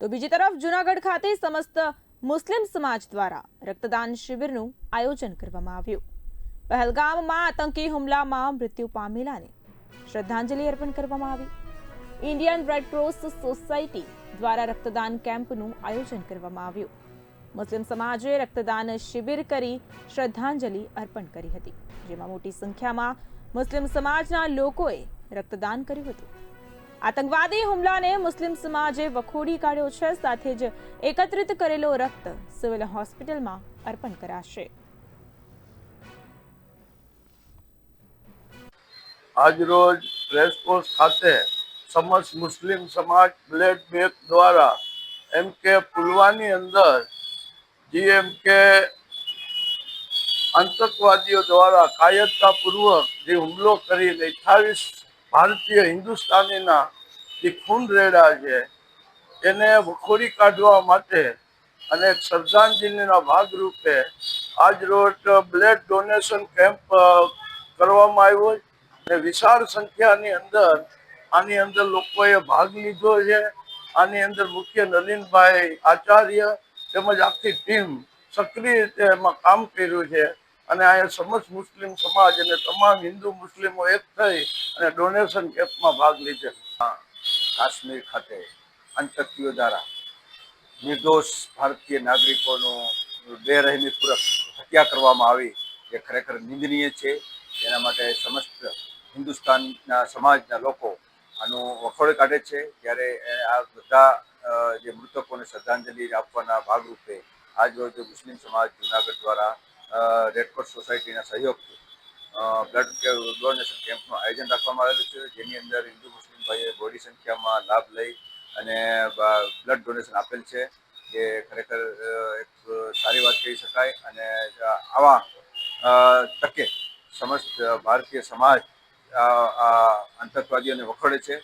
તો બીજી તરફ જૂનાગઢ ખાતે સમસ્ત મુસ્લિમ સમાજ દ્વારા રક્તદાન શિબિરનું આયોજન કરવામાં આવ્યું. પહેલગામમાં આતંકી હુમલામાં મૃત્યુ પામેલાને શ્રદ્ધાંજલિ અર્પણ કરવામાં આવી. ઇન્ડિયન રેડ ક્રોસ સોસાયટી દ્વારા રક્તદાન કેમ્પનું આયોજન કરવામાં આવ્યું. મુસ્લિમ સમાજે રક્તદાન શિબિર કરી શ્રદ્ધાંજલિ અર્પણ કરી હતી, જેમાં મોટી સંખ્યામાં મુસ્લિમ સમાજના લોકોએ રક્તદાન કર્યું હતું. આતંકવાદી હુમલાને મુસ્લિમ સમાજે વખોડી કાઢ્યો છે, સાથે જ એકત્રિત કરેલો રક્ત સિવિલ હોસ્પિટલમાં અર્પણ કરાશે. આજરોજ રેસકોર્સ ખાતે સમસ્ત મુસ્લિમ સમાજ બ્લેડ બેંક દ્વારા એમ કે પુલવાની અંદર જીએમ કે આતંકવાદીઓ દ્વારા કાયરતાપૂર્વક જે હુમલો કરીને અઠ્ઠાવીસ ભારતીય હિન્દુસ્તાનીના જે ખૂન રેડા છે, એને વખોરી કાઢવા માટે અને શ્રદ્ધાંજલિના ભાગરૂપે આજ રોજ બ્લડ ડોનેશન કેમ્પ કરવામાં આવ્યો અને વિશાળ સંખ્યાની અંદર, આની અંદર લોકોએ ભાગ લીધો છે. આની અંદર મુખ્ય નલિનભાઈ આચાર્ય તેમજ આખી ટીમ સક્રિય રીતે એમાં કામ કર્યું છે. અને અહીંયા સમસ્ત મુસ્લિમ સમાજ અને તમામ હિન્દુ મુસ્લિમો એક થઈ અને ડોનેશન કેમ્પમાં ભાગ લીધે. કાશ્મીર ખાતે આતંકીઓ દ્વારા નિર્દોષ ભારતીય નાગરિકોનું બેરહેમીપૂર્વક હત્યા કરવામાં આવી, જે ખરેખર નિંદનીય છે. એના માટે સમસ્ત હિન્દુસ્તાનના સમાજના લોકો આનું વખોડ કાઢે છે. ત્યારે આ બધા જે મૃતકોને શ્રદ્ધાંજલિ આપવાના ભાગરૂપે આજરોજ મુસ્લિમ સમાજ જુનાગઢ દ્વારા રેડક્રોસ સોસાયટીના સહયોગથી બ્લડ ડોનેશન કેમ્પનું આયોજન રાખવામાં આવેલું છે, જેની અંદર હિન્દુ, મુસ્લિમ ભાઈએ બોડી સંખ્યામાં લાભ લઈ અને બ્લડ ડોનેશન આપેલ છે, જે ખરેખર એક સારી વાત કહી શકાય અને આવા તકે સમસ્ત ભારતીય સમાજ આ આંતકવાદીઓને વખોડે છે.